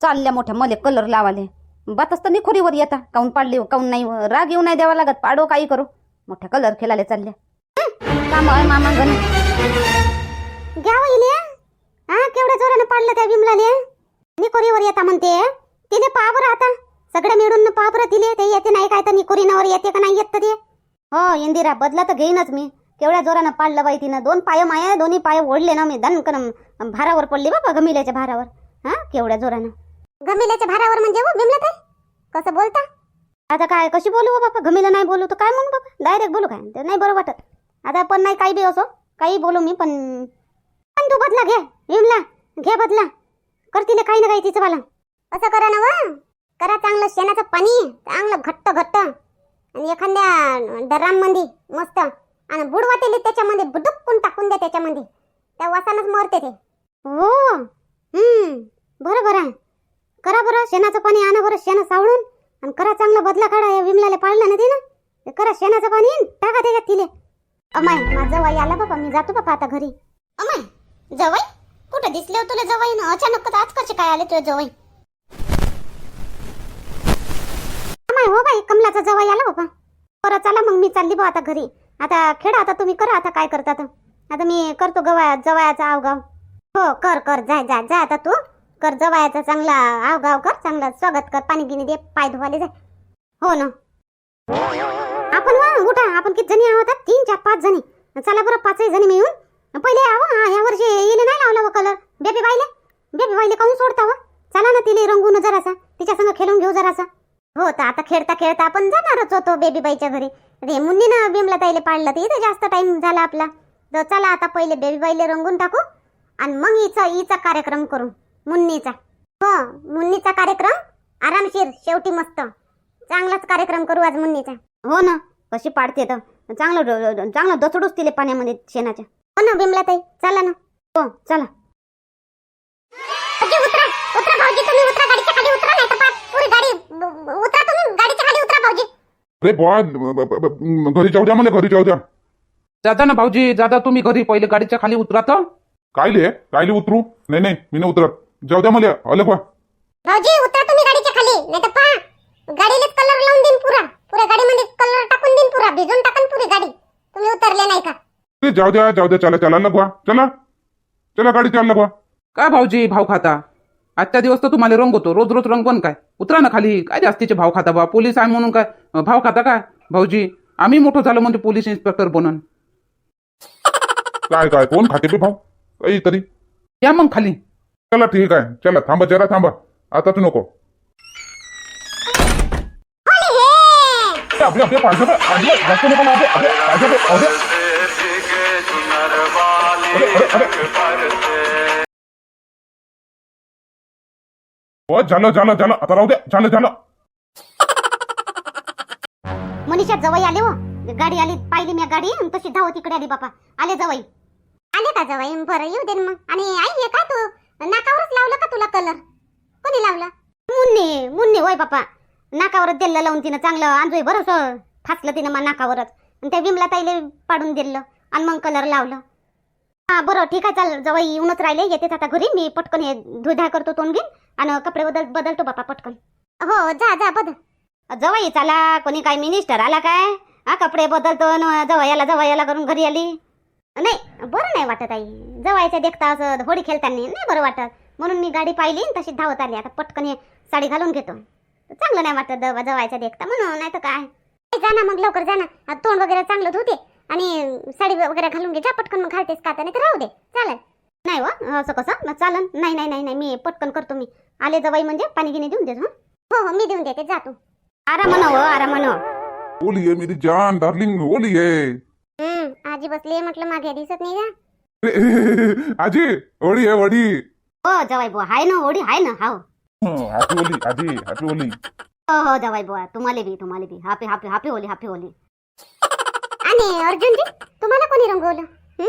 चालल्या मोठ्या मले कलर लावाले. बातच तर निखोरीवर येता. काऊन पाडली हो, काऊन नाही हो? राग येऊ नाही द्यावा लागत. पाडो काही करू. मोठ्या कलर खेळाले चालले आहे मामा घरी. घ्या हा केवढ्या जोरानं पाडलं त्या विमलाने निकोरीवर येता म्हणते. तिने पावर बरं आता सगळ्या मिळून पावर बरं तिले ते येते नाही काय तर निकोरीनावर येते का नाही येत तर ते. हो इंदिरा बदला तर घेईनच मी. केवढ्या जोरानं पाडलं बाई तिनं. दोन पाय माया दोन्ही पाय ओढले ना मी. दणकन भारावर पडली बाबा गमिल्याच्या भारावर. हा केवढ्या जोरानं. गमिल्याच्या भारावर म्हणजे हो विमला ताई? कसं बोलता? आता काय कशी बोलू हो बाबा गमीला नाही बोलू तर काय म्हणू बाबा डायरेक्ट बोलू काय? ते नाही बरं वाटत. आता पण नाही काही बी असो काही बोलू मी पण पण तू बदला घे. विमला घे बदला. कर तिले काही ना काही तिचं वाला असं करा ना वा करा चांगलं शेणाचं पाणी चांगलं घट्ट घट्ट. आणि एखाद्या डरांमध्ये मस्त. आणि बुडवा तेले त्याच्यामध्ये बुडुक्कून टाकून द्या त्याच्यामध्ये. त्या वासानच मरते ते. हो? हम्म. बरं बरं. आहे करा बरं शेणाचं पाणी आणा बरं शेण सावळून. आणि करा चांगला बदला काढा या विमलाला पाळलं ना ते ना ते करा शेणाचं पाणी येईन टाका त्याच्यात तिले. अमाय माझा वाई आला बाबा मी जातो बाबा आता घरी. अमाय जवई? कुठं दिसले हो तुला जवळ ना अचानक आज कसे काय आले तुझ्या जवळ अमाय हो बाई कमलाचा जवाई आला बाबा बरं चला मग मी चालली बा आता घरी. आता खेळा आता तुम्ही करा आता काय करता आता मी करतो गवा जवायाचा आवगाव. हो कर कर जाय जाय जा आता तू. कर जवायाचा चांगला आवगाव कर चांगला स्वागत कर पाणी गिनी दे पाय धुवाले जाय. हो ना. आपण वा उठा आपण किती जणी आहोत तीन चार पाच जणी. चला बरं पाचही जणी मिळून. पहिले आहो हा ह्या वर्षी येले नाही लावला व कलर बेबी बाईले बेबी बाईले काऊन सोडता व? चला ना तिले रंगून जरासा तिच्या संग खेळून घेऊ जरासा. हो तर आता खेळता खेळता आपण जाणारच होतो बेबी बाईच्या घरी. रे मुन्नीनं बिमला ताईले पाडलं तर इथं जास्त टाइम झाला आपला. तर चला आता पहिले बेबी बाईले रंगून टाकू आणि मग हिचा हिचा कार्यक्रम करू. मुन्नीचा. हो मुन्नीचा कार्यक्रम? आरामशीर शेवटी मस्त. चांगलाच कार्यक्रम करू आज मुन्नीचा. हो ना कशी पाडते तर. चांगलं चांगलं दचडूच तिले पाण्यामध्ये शेणाच्या. हो ना बिमला ताई चला ना. हो चला. भाऊजी उतरा उतरा भाऊजी तुम्ही उतरा गाडीच्या खाली उतरा नाही तर पा- पुरी गाडी ब- ब- उतरा तुम्ही गाडीच्या खाली उतरा भाऊजी. अरे ब- घरी जाऊ द्या मला घरी जाऊ द्या. जाता ना भाऊजी जाता तुम्ही घरी पहिले गाडीच्या खाली उतरा तर. कायले कायले उतरू? नाही नाही मी नाही उतरत. जाऊ द्या मला आलं बा भाऊजी उतरा तुम्ही गाडीच्या खाली नाही तर पहा. गाडीलाच कलर लावून देईन पुरा. पुऱ्या गाडीमध्ये कलर टाकून देईन पुरा. भिजून टाकून पुरी गाडी. तुम्ही उतरले नाही का? अरे जाऊ द्या जाऊ द्या चला चला लगवा चला. चला गाडी चाल लगवा काय भाऊजी भाव खाता? आजच्या दिवस तर तुम्हाला रंगवतो रोज रोज रंगवण काय? उतरा ना खाली. काय जास्तीचे भाव खाता बा पोलीस आहे म्हणून काय? अं, भाव खाता काय भाऊजी आम्ही मोठं झालो म्हणजे पोलीस इन्स्पेक्टर बनन. काय काय कोण खाते बे भाऊ? काहीतरी या मग खाली. चला ठीक आहे. चला थांबा जरा थांबा. आता तू नको. पाहिजे जास्त नको ना. अरे, अरे, अरे. हो झालं झालं झालं. आता राहू द्या झालं झालं. मनीषा जवळ आले हो. गाडी आली पाहिली मी गाडी. तशी धावत इकडे आली बापा. आले जवळ आले का जवळ बरं येऊ दे मग. आणि आई हे का तू नाकावरच लावलं का तुला कलर कोणी लावला मुन्नी बाप्पा नाकावरच दिलं लावून तिनं चांगलं. आंजोई बरं फासलं तिनं मग नाकावरच. आणि त्या विमला ताईले पाडून दिलं. आणि मग कलर लावलं. हा बरं ठीक आहे चाल. जवळ येऊनच राहिले. येतेच आता घरी. मी पटकन हे धुधा करतो तोंड घेईन आणि कपडे बदल बदलतो बापा पटकन. हो जा जा बदल जवळ चला. कोणी काय मिनिस्टर आला काय? हा कपडे बदलतो न जवयाला जवयाला करून घरी आली. नाही बरं नाही वाटत आई. जवळच्या देखता असं होडी खेळताना. नाही बरं वाटत. म्हणून मी गाडी पाहिली तशी धावत आली. आता पटकन हे साडी घालून घेतो. चांगलं नाही वाटत जव जवळच्या देखता म्हणून नाही तर काय जा ना मग लवकर जा ना. तोंड वगैरे चांगलं धुते आणि साडी वगैरे घालून घे. जा पटकन मग घालतेस का नाही तर राहू दे. चालेल. नाही व असं कसं? मग चालन. नाही नाही नाही नाही मी पटकन करतो मी. आले जवाई म्हणजे पाणी गिनी देऊन देतो हं? हो हो मी देऊन देते. जा तू. आरामानं हो आरामानं ओली आहे मेरी जान डार्लिंग ओली आहे. हम्म आजी बसली म्हटलं मागे दिसत नाही का? आजी ओळी आहे वडी हो जवाई बुवा हाय ना होडी हाय ना हाव. हॅपी ओली आजी हॅपी ओली हो हो जवाई बुवा तुम्हाला बी तुम्हाला बी. Happy happy happy Holi happy Holi. आणि अर्जुनजी तुम्हाला कोणी रंगवलं? हं?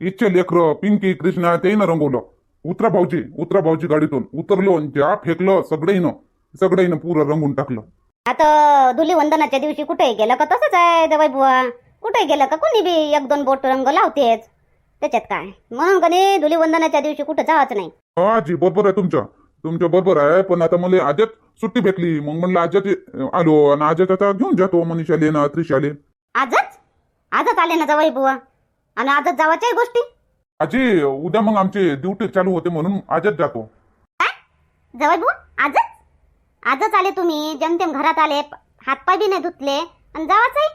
इच्छे लेकर पिंकी कृष्णा ते ना रंगवलं. उतरा भाऊजी उतरा भाऊजी गाडीतून. उतरलो आणि ज्या फेकलं सगळेनं सगळेनं पुरं रंगून टाकलं. आता धुलीवंदनाच्या दिवशी कुठेही गेलं का? तसंच आहे जवाई बुवा. कुठे गेलं का? कोणी बी एक दोन बोट रंग लावतेच. त्याच्यात काय? म्हणून कधी धुलीवंदनाच्या दिवशी कुठं जावंच नाही? हा आजी बरोबर आहे तुमचं. तुमच्या बरोबर आहे पण आता मला आजच सुट्टी भेटली. मग म्हणलं आजच आलो आणि आजच आता घेऊन जातो मनीषाले ना त्रिशाले आजच? आजच आले ना जवाई बुवा. आणि आजच जावाच्याही गोष्टी? आजी उद्या मग आमची ड्युटी चालू होते म्हणून आजच जातो. जवाई बुवा आजच? आजच आले तुम्ही जमतेम घरात आले हातपाय बी नाही धुतले आणि जावाचंही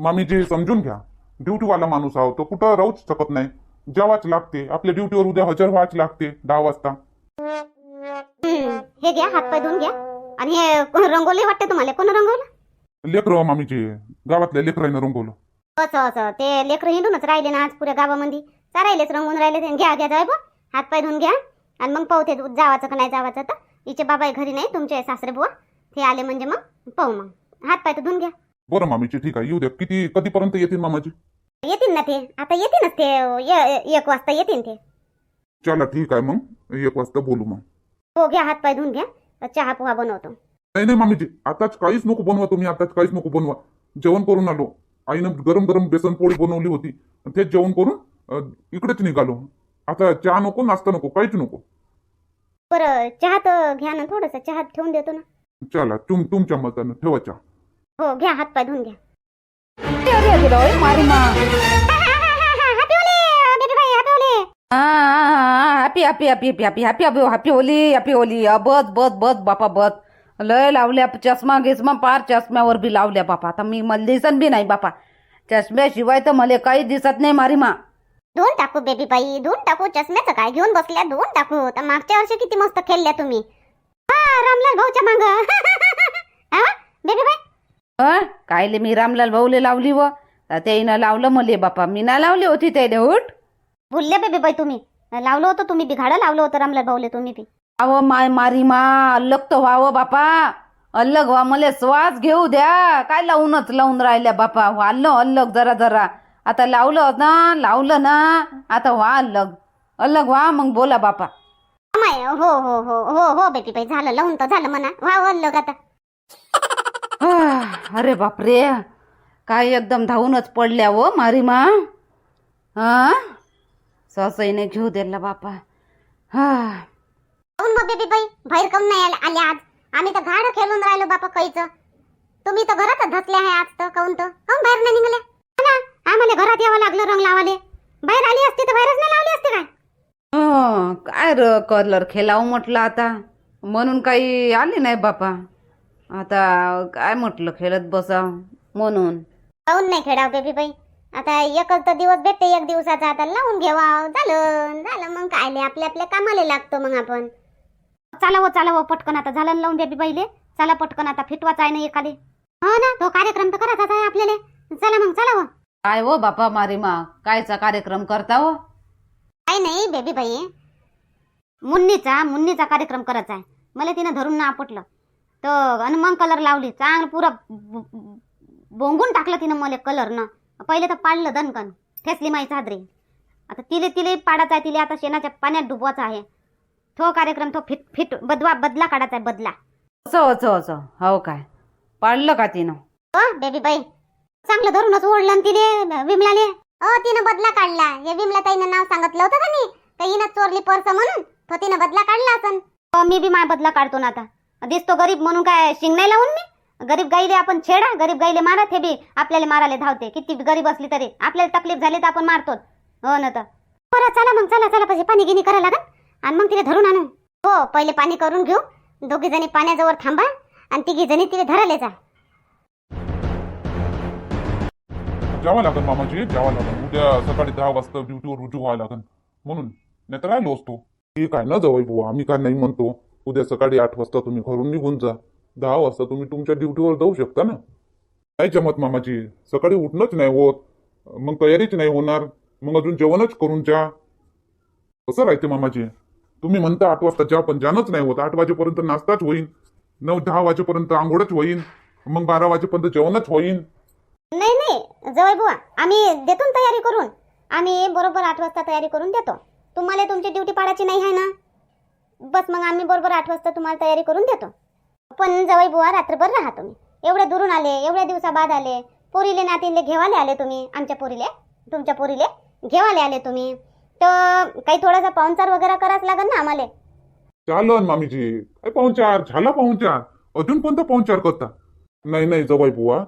मामीजी समजून घ्या. ड्युटीवाला माणूस आहो तो कुठं राहूच शकत नाही. जेवाच लागते. आपल्या ड्युटीवर उद्या हजर व्हाच लागते दहा वाजता. हे घ्या हातपाय धुवून घ्या. आणि हे कोण रंगोली वाटते तुम्हाला? कोण रंगवलं? लेकरं मामीजी गावातल्या लेकराईनं रंगवलं. असं असं. ते लेकरं हिंडूनच राहिले ना आज पुऱ्या गावामध्ये. चारायलेच रंगून राहिले ते. घ्या घ्या जाय बा हातपाय धुवून घ्या. आणि मग पाहू ते जावाचं का नाही जावाचं. तर हिचे बाबा घरी नाही तुमचे सासरे बुवा. ते आले म्हणजे मग पाहू मग. हातपाय तर धुवून घ्या. बरं मामीजी ठीक आहे. येऊ द्या. किती कधीपर्यंत येतील मामाजी? येतील ना ते. आता येतीलच ते. एक वाजता येतील ते. चला ठीक आहे मग? एक वाजता बोलू मग. हो घ्या हातपाय धुवून घ्या. चहा पोहा बनवतो. नाही नाही मामीजी आताच काहीच नको बनवा तुम्ही आताच काहीच नको बनवा. जेवण करून आलो. आईनं गरम गरम बेसन पोळी बनवली होती. तेच जेवण करून अं, इकडेच निघालो. आता चहा नको नाश्ता नको काहीच नको. बरं चहा तर घ्या ना थोडंसं. चहा ठेवून देतो ना. चला तुम तुमच्या मतानं ठेवा चहा. हो घ्या हातपाय धुवून घ्या. Happy happy happy happy happy happy happy Holi happy Holi. बस बस बस बापा बस. लय लावल्या चष्मा गिस्मा पार चष्म्यावर बी लावल्या बापा. आता मी मला दिसन बी नाही बापा. चष्म्याशिवाय तर मला काही दिसत नाही मारी मा. धुवून टाकू बेबी बाई. धुवून टाकू चष्म्याचं काय? घेऊन बसल्या धुवून टाकू. तर मागच्या वर्षी किती मस्त खेळल्या तुम्ही. हा रामलाल भाऊच्या मांग. बेबी बाई. अ कायले मी रामलाल भाऊले लावली व? त्याईनं लावलं मले बापा. मी ना लावली होती त्याने उठ भुलले बेबी बाई तुम्ही. लावलं होतं तुम्ही बी घाडं लावलं होतं रामलाल भाऊले तुम्ही बी. अव माय मारी मा अल्लग तर व्हावं बापा. अल्लग व्हा मला श्वास घेऊ द्या. काय लावूनच लावून राहिल्या बापा. वाढलं अल्लग जरा जरा. आता लावलं ना लावलं ना आता व्हा अल्लग अल्लग व्हा मग बोला बापा. माय हो हो हो हो हो बेबी बाई झालं लावून तर झालं म्हणा. वा वल्लग आता. आह, अरे बापरे. काय एकदम धावूनच पडल्या व मारी मा. हा? ससाईने घेऊ दिला बापा. हा. काऊन मग बेबी बाई बाहेर काऊन नाही आले आले आज. आम्ही तर घाड खेळून राहिलो बापा काहीच तुम्ही तर घरातच धसले आहे आज तर काऊन तर. काऊन बाहेर नाही निघाले? हा ना आम्हाला घरात यावं लागलं रंग लावाले. बाहेर आली असती तर बाहेरच नाही लावली असते काय? हं, काय र कलर खेळावं म्हटलं आता. म्हणून काही आले नाही बापा. आता काय म्हटलं खेळत बसा म्हणून. काऊन नाही खेळाव बेबी बाई? आता एकच तर दिवस भेटते एक दिवसाचा. आता लावून घेवा. झालं झालं. मग काय लय आपल्या आपल्या कामाला लागतो मग आपण. चला हो चला हो पटकन आता. झालं ना लावून बेबी बाईले. चला पटकन आता. फिटवाच आहे ना एखादे. हो ना तो कार्यक्रम तर करायचाच आहे आपल्याला. चला मग चला हो काय हो बापा मारी मा कायचा कार्यक्रम करता हो? काही नाही बेबी बाई. मुन्नीचा मुन्नीचा कार्यक्रम करायचा आहे. मला तिनं धरून ना आपटलं. तर आणि मग कलर लावली. चांगलं पुरं बोंगून टाकलं तिनं मला कलरनं पहिले तर पाडलं दणकन. ठेसली माई चादरी. आता तिले तिले पाडायचा आहे तिले आता शेणाच्या पाण्यात डुबवायचा आहे. तो कार्यक्रम तो फिट फिट बदवा बदला काढायचा आहे बदला. असं असं असं. हो काय. पाडलं का तिनं? हो बेबी बाई. चांगलं धरूनच ओढलं तिने विमलाले. हो तिनं बदला काढला. हे विमला ताईनं नाव सांगितलं होतं का नाही? तर हिनं चोरली पर्स म्हणून तो तिनं बदला काढला असन. मी बी माय बदला काढतो ना आता. दिसतो गरीब म्हणून काय शिंग नाही लावून मी? गरीब गाईले आपण छेडा गरीब गाईले मारा ते बी. आपल्याला मारायला धावते. किती गरीब असली तरी. आपल्याला तकलीफ झाली तर आपण मारतो. हो ना तर. बरं चला मग चला चला पाहिजे पाणी गिनी करायला लागत आणि मग तिला धरून आणू हो पहिले पाणी करून घेऊ. दोघी जणी पाण्याजवळ थांबा आणि तिघी जणी तिला धरायला जा. जावं लागेल मामाजी जावं लागेल उद्या सकाळी दहा वाजता ड्युटीवर रुजू व्हावं लागेल म्हणून नाही तर राहिलो असतो ठीक आहे ना जवळ बुवा आम्ही काय नाही म्हणतो. उद्या सकाळी आठ वाजता तुम्ही घरून निघून जा. दहा वाजता तुम्ही तुमच्या ड्युटीवर जाऊ शकता ना. नाही जमत मामाजी सकाळी उठणंच नाही होत. मग तयारीच नाही होणार. मग अजून जेवणच करून जा. कसं राहते मामाजी तुम्ही म्हणता आठ वाजता जा पण जाणंच नाही होत. आठ वाजेपर्यंत नाश्ताच होईन. नऊ दहा वाजेपर्यंत आंघोळच होईन. मग बारा वाजेपर्यंत जेवणच होईन. नाही नाही. जवळ बुवा. आम्ही देतो ना तयारी करून. आम्ही बरोबर आठ वाजता तयारी करून देतो. तुम्हाला तुमची ड्युटी पाडायची नाही आहे ना? बस मग आम्ही बरोबर आठ वाजता तुम्हाला तयारी करून देतो. पण जवळ बुवा रात्रभर राहा तुम्ही. एवढ्या दुरून आले एवढ्या दिवसाबाद आले. पोरीले नातीनले घेवाले आले तुम्ही आमच्या पोरीले. तुमच्या पोरीले घेवाले आले तुम्ही. तर काही थोडासा पाहुणचार वगैरे कराच लागेल ना आम्हाला? चालन मामीजी. काय पाहुणचार? झाला पाहुणचार. अजून कोणता पाहुणचार करता? नाही नाही जवाई बुवा.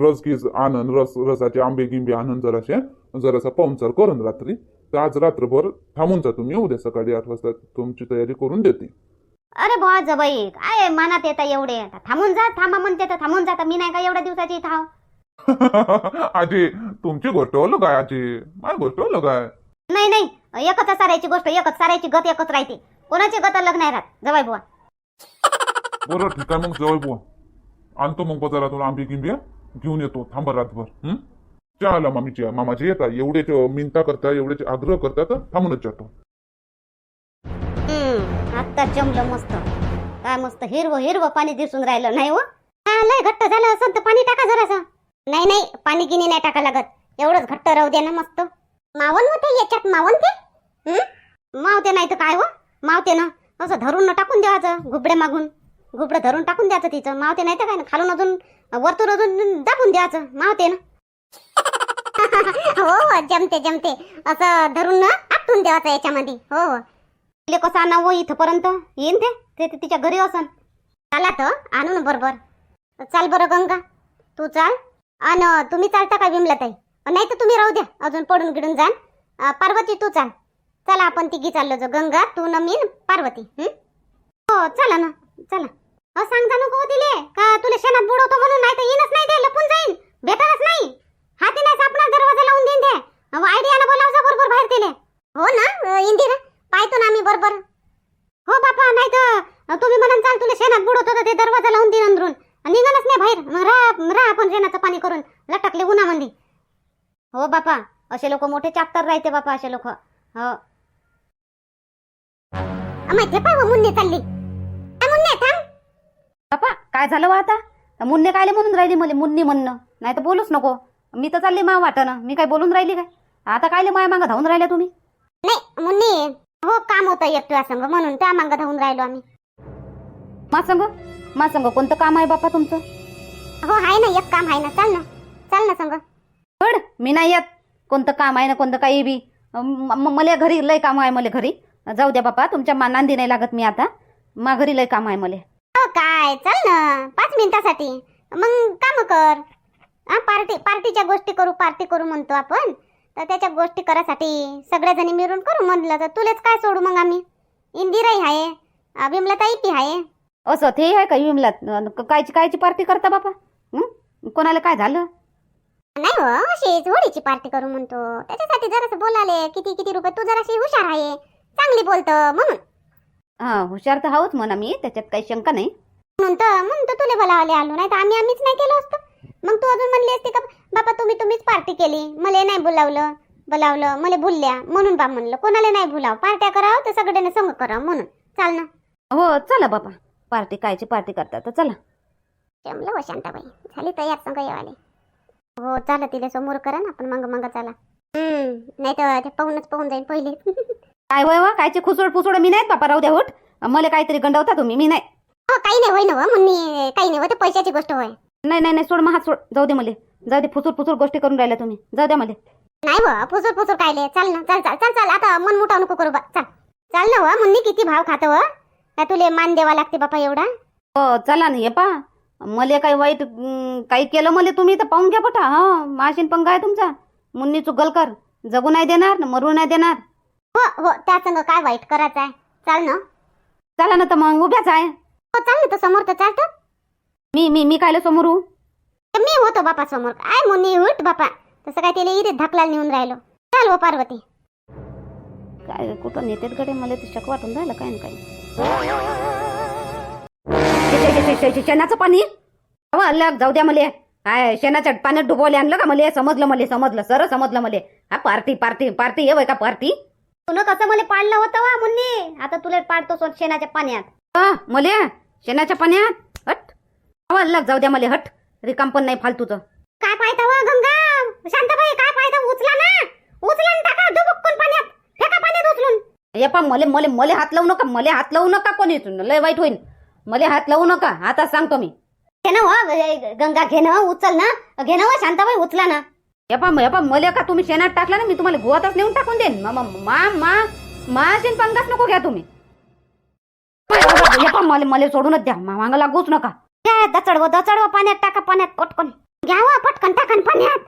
रस गीज आनंद रस रसाचे आंबे गिंबे आनंद जराशे जरासा पाहुणचार करून रात्री. तर आज रात्रभर थांबून जा तुम्ही. उद्या सकाळी आठ वाजता तुमची तयारी करून देते. अरे बुवा जबाई काय मनात येता एवढे. आता थांबून जा थांबा म्हणते तर थांबून जाता मी नाही का एवढ्या दिवसाची इथं? आहो. आजी तुमची गोष्ट अलग आहे आजी. माझी गोष्ट अलग आहे. नाही नाही. एकच सारायची गोष्ट एकच सारायची गत एकच राहते. कोणाची गत अलग नाही राहत जवाई बुवा. बरं ठीक आहे मग जवळ बुवा. आणतो मग बाजारातून आंबे गिंबे घेऊन येतो. थांबा रातभर हं? चला मामीची मामाचे येतात एवढेच मिनता करता एवढेच आग्रह करता तर थांबूनच जातो. आत्ता जमलं मस्त. काय मस्त हिरवं हिरवं पाणी दिसून राहिलं नाही हो? हा, लय घट्ट झालं असं तर पाणी टाका जरासं. नाही नाही पाणी गिनी नाही टाका लागत. एवढंच घट्ट राहू दे ना मस्त. मावन होते याच्यात मावन ते? मावते नाही तर काय हो? मावते ना. असं धरून टाकून द्यायचं घुबडे मागून. घुबडं धरून टाकून द्यायचं तिचं. मावते नाही तर काय ना खालून अजून वरतून अजून दाबून द्यायचं. मावते ना. हो हो जमते जमते. असं धरून ना आपटून द्यावाचं याच्यामध्ये. हो हो. तिले कसं आणावं इथंपर्यंत? येईन ते? ते ते तिच्या घरी असन. चला तर आणू ना बरोबर. चाल बरं गंगा. तू चाल. आणि तुम्ही चालता का विमलाताई? नाही तर तुम्ही राहू द्या. अजून पडून गिडून जाण. पार्वती तू चाल. चला आपण तिघी चाललो जो गंगा तू न मी पार्वती हो? चला ना. चला. अ सांगता नको हो तिले. का तुला शेणात बुडवतो म्हणून? नाही तर येईनच नाही ते लपून जाईन. भेटणारच नाही. हाती नाही सापणार दरवाजा लावून देईन ते आयडियाला बोलावसा बरोबर बाहेर तिले. हो ना? इंदिरा पाहतो ना आम्ही बरोबर. हो बापा नाही तर तुम्ही म्हणून चाल तुला शेणात बुडवतो तर ते दरवाजा लावून देईन अंदरून. निघालच नाही बाहेर. मग राहा राहा आपण शेणाचं पाणी करून. लटकले उन्हामध्ये हो बापा असे लोक मोठे चाप्टर राहते बापा असे लोक. हो. अमाय ते पाय मुन्ने चालली. काय मुन्ने थांब. बापा काय झालं वा आता? मुन्ने कायले म्हणून राहिली मला मुन्नी म्हणणं. नाही तर बोलूच नको. मी तर चालली मा वाटानं मी काय बोलून राहिली काय? आता कायले माया मागं धावून राहिल्या तुम्ही? नाही मुन्नी. हो काम होतं एकटू संग म्हणून त्या मागं धावून राहिलो आम्ही. मा संग? मा संग कोणतं काम आहे बापा तुमचं? हो आहे ना एक काम आहे ना. चाल ना. चाल ना संग. हड मी नाही येत. कोणतं काम आहे ना कोणतं काही बी. मला घरी लय काम आहे मला घरी. जाऊ द्या बापा तुमच्या मा नांदी नाही लागत मी आता. मा घरी लय काम आहे मला. हो काय? चल ना. पाच मिनिटासाठी. मग काम कर. हा पार्टी पार्टीच्या गोष्टी करू पार्टी करू म्हणतो आपण. तर त्याच्या गोष्टी करासाठी सगळ्याजणी मिळून करू म्हणलं तर तुलेच काय सोडू मग आम्ही? इंदिराही आहे विमलाताई पी आहे असं ते आहे का विमलात कायची कायची पार्टी करता बापा? हं? कोणाला काय झालं? नाही हो अशीच होळीची पार्टी करू म्हणतो. त्याच्यासाठी जरासं बोलाले किती किती रुपये तू जराशी हुशार आहे चांगली बोलतो म्हणून. हा हुशार तर हाऊच म्हणा मी त्याच्यात काही शंका नाही. म्हणून तर तुले बोलावले आलो नाही तर आम्ही आम्हीच नाही केलं असतं. मग तू अजून म्हणली असती का बापा तुम्ही तुम्हीच पार्टी केली. मला नाही बोलावलं बोलावलं मला बोलल्या म्हणून बा म्हणलं. कोणाला नाही बोलाव. पार्ट्या करावं तर सगळ्यांना संग करावं म्हणून. चाल ना. हो चला बापा. पार्टी कायची पार्टी करता तर चला. जमलं हो शांताबाई. झाली तयार संग येवाले. हो चाल तिला समोर करा ना आपण मग मग चाला. हम्म नाही तर ते पाहूनच पाहून जाईल पहिले. काय वय वा कायचे खुसोड पुसोड मी नाहीत बापा राहू द्या होट. मला काहीतरी गंडवता तुम्ही मी नाही. हो काही नाही होय ना हो म्हणून काही नाही हो ते पैशाची गोष्ट होय. नाही नाही नाही सोड मग हात सोड. जाऊ दे मले. जाऊ दे फुसूर फुसूर गोष्टी करून राहिल्या तुम्ही. जाऊ द्या मले. नाही व पुसूर पुसूर कायले चाल ना चाल चाल चाल चाल. आता मन मोठा नको करू बा. चाल. चाल ना व मुन्नी किती भाव खातं व? का तुले मान द्यावा लागते बापा एवढा. हो चला ना हे पा. मले काही वाईट अं, काही केलं मले तुम्ही तर पाहून घ्या पटा हा. माशीन पंगा आहे तुमचा. मुन्नी चुगल कर. जगू नाही देणार न मरू नाही देणार. हो हो त्या संग काय वाईट करायचं आहे? चाल ना. चला ना तर मग उभ्याच आहे. हो चाल ना तर समोर तर चालतं मी मी मी कायला समोर मी होतो बापा समोर. काय मुन्नी उठ बापा. तसं काय तिला इरीत धाकला नेऊन राहिलो. चाल हो पार्वती. काय कुठं नेतेत गडे? मला तर शक वाटून राहिलं काय न काय? शेणाचं पाणी? अहो अल्लाग जाऊ द्या मले. काय शेणाच्या पाण्यात डुबवले आणलं का मले? समजलं मले समजलं. सर समजलं मले. हा पार्टी पार्टी पार्टी ये का पार्टी? तुला कसं मला पाडलं होतं वा मुन्नी. आता तुला पाडतो शेणाच्या पाण्यात. हा मले? शेणाच्या पाण्यात? अल्लाग जाऊ द्या मले हट. रिकाम पण नाही फालतूचं. काय पाहता वा गंगा? शांताबाई काय पाहता उचला ना. उचला ना टाका डुबुक्कून पाण्यात. फेका पाण्यात उचलून. ये पा मले मले मले हात लावू नका मले हात लावू नका कोणी लय वाईट होईल मले हात लावू नका आता सांगतो मी. घे ना वा ए, गंगा घे ना उचल ना. घे ना वा शांताबाई उचला ना. हे पा हे पा मले का तुम्ही शेणात टाकला ना मी तुम्हाला गोवातच नेऊन टाकून देईन. मा मा मा माशीन पंगाच नको घ्या तुम्ही. मला मला सोडूनच द्या. मांग लागूच नका. घ्या दचडव दचडव पाण्यात टाका पाण्यात पटकन. घ्यावा पटकन टाकन पाण्यात.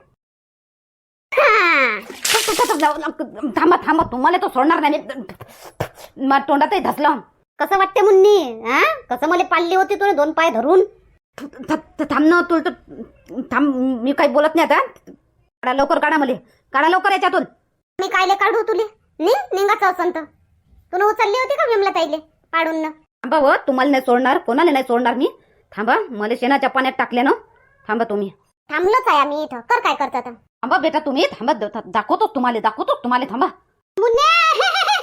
थांबा थांबा तुम्हाला तो सोडणार नाही. मा- तोंडातही धसलं. कसं वाटते मुन्नी? हा? कसं मला पाळली होती तुला दोन पाय धरून? थांब ना तुला तर थांब मी काही बोलत नाही आता. काढा लवकर काढा मला. काढा लवकर याच्यातून. मी कायले काढू तुले? नी निघाचं असं तर तुला उचलली होती का विमला ताईले पाडून ना? थांबा तुम्हाला नाही सोडणार कोणाला नाही सोडणार मी. थांबा मला शेणाच्या पाण्यात टाकले ना थांबा तुम्ही. थांबलोच आहे आम्ही इथं. कर काय करतात थांबा बेटा तुम्ही. थांबा दाखवतो तुम्हाला दाखवतो तुम्हाला थांबा.